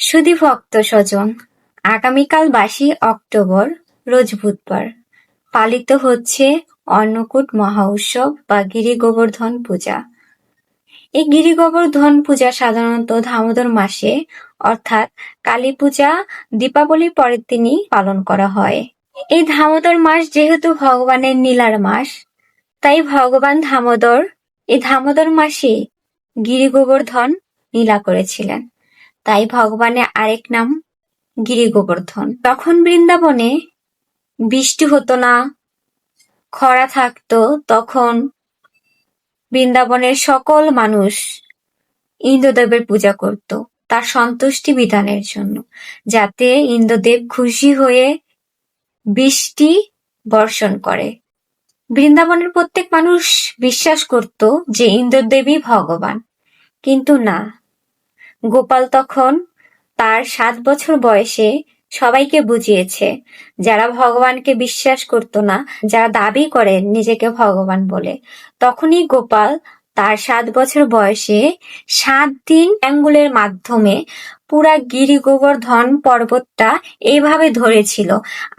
সুধী ভক্ত স্বজন, আগামীকাল বাসি অক্টোবর, রোজ বুধবার। পালিত হচ্ছে অন্নকূট মহোৎসব বা গিরি গোবর্ধন পূজা। এই গিরি গোবর্ধন পূজা সাধারণত দামোদর মাসে, অর্থাৎ কালী পূজা দীপাবলির পরের দিনই পালন করা হয়। এই দামোদর মাস যেহেতু ভগবানের নীলার মাস, তাই ভগবান দামোদর এই দামোদর মাসে গিরি গোবর্ধন নীলা করেছিলেন। তাই ভগবানের আরেক নাম গিরি গোবর্ধন তখন বৃন্দাবনে বৃষ্টি হতো না, খরা থাকতো, তখন বৃন্দাবনের সকল মানুষ ইন্দ্রদেবের পূজা করত, তার সন্তুষ্টি বিধানের জন্য, যাতে ইন্দ্রদেব খুশি হয়ে বৃষ্টি বর্ষণ করে। বৃন্দাবনের প্রত্যেক মানুষ বিশ্বাস করত যে ইন্দ্রদেবী ভগবান, কিন্তু না। গোপাল তখন তার সাত বছর বয়সে সবাইকে বুঝিয়েছে, যারা ভগবানকে বিশ্বাস করত না, যারা দাবি করে নিজেকে ভগবান বলে। তখনই গোপাল তার সাত বছর বয়সে সাত দিন অ্যাঙ্গুলের মাধ্যমে পুরা গিরি গোবর্ধন পর্বতটা এইভাবে ধরেছিল,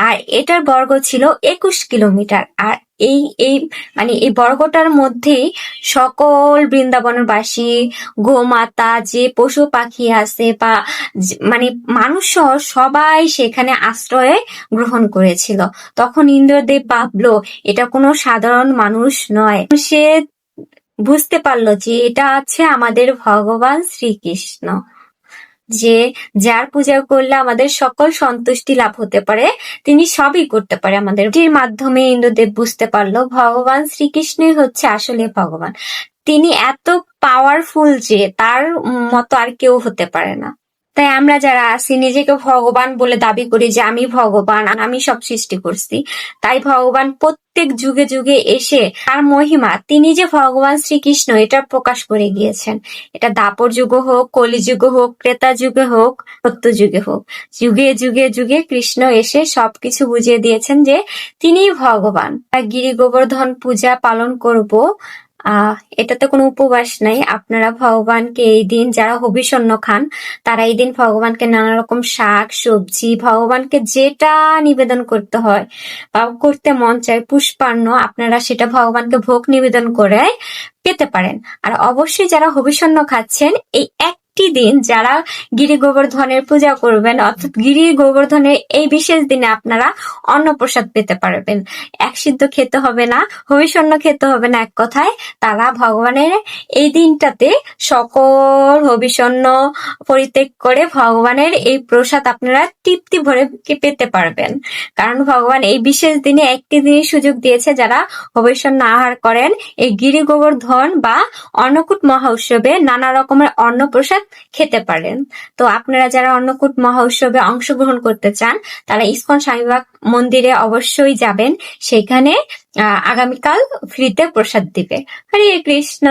আর এটার বর্গ ছিল একুশ কিলোমিটার, আর এই এই মানে এই বর্গটার মধ্যেই সকল বৃন্দাবনবাসী গোমাতা, যে পশু পাখি আছে বা মানে মানুষ সবাই সেখানে আশ্রয় গ্রহণ করেছিল। তখন ইন্দ্রদেব ভাবলো, এটা কোনো সাধারণ মানুষ নয়। সে বুঝতে পারল যে এটা আছে আমাদের ভগবান শ্রীকৃষ্ণ। যে যার পূজা করলে আমাদের সকল সন্তুষ্টি লাভ হতে পারে, তিনি সবই করতে পারে আমাদের। এটির মাধ্যমে ইন্দ্রদেব বুঝতে পারল, ভগবান শ্রীকৃষ্ণই হচ্ছে আসলে ভগবান। তিনি এত পাওয়ারফুল যে তার মতো আর কেউ হতে পারে না। তাই আমরা যারা আছি, নিজেকে ভগবান বলে দাবি করি যে আমি ভগবান, আমি সব সৃষ্টি করছি। তাই ভগবান প্রত্যেক যুগে যুগে এসে তার মহিমা, তিনি যে ভগবান শ্রীকৃষ্ণ, এটা প্রকাশ করে গিয়েছেন। এটা দাপর যুগ হোক কলি যুগ হোক, ক্রেতা যুগে হোক, সত্য যুগে হোক, যুগে যুগে যুগে কৃষ্ণ এসে সবকিছু বুঝিয়ে দিয়েছেন যে তিনিই ভগবান। গিরি গোবর্ধন পূজা পালন করব আহ, এটাতে কোনো উপবাস নাই। আপনারা ভগবানকে এই দিন যারা হবিষণ্য খান, তারা এই দিন ভগবানকে নানা রকম শাক, সবজি, ভগবানকে যেটা নিবেদন করতে হয় বা করতে মন চায়, পুষ্পান্ন, আপনারা সেটা ভগবানকে ভোগ নিবেদন করে পেতে পারেন। আর অবশ্যই যারা হবিষণ্য খাচ্ছেন, এই একটি দিন যারা গিরি গোবর্ধনের পূজা করবেন, অর্থাৎ গিরি গোবর্ধনের এই বিশেষ দিনে আপনারা অন্নপ্রসাদ পেতে পারবেন। এক সিদ্ধ খেতে হবে না হবিষণ্য খেতে হবে না, এক কথায় তারা ভগবানের এই দিনটাতে সকল হবিষণ্য পরিত্যাগ করে ভগবানের এই প্রসাদ আপনারা তৃপ্তি ভরে পেতে পারবেন। কারণ ভগবান এই বিশেষ দিনে একটি দিনই সুযোগ দিয়েছে যারা হবিষণ্য আহার করেন, এই গিরি গোবর্ধন বা অন্নকূট মহা উৎসবে নানা রকমের অন্ন প্রসাদ খেতে পারেন। তো আপনারা যারা অন্নকূট মহা উৎসবে অংশগ্রহণ করতে চান, তারা ইস্কন স্বামীবাগ মন্দিরে অবশ্যই যাবেন। সেখানে আগামীকাল ফ্রিতে প্রসাদ দিবে। হরে কৃষ্ণ!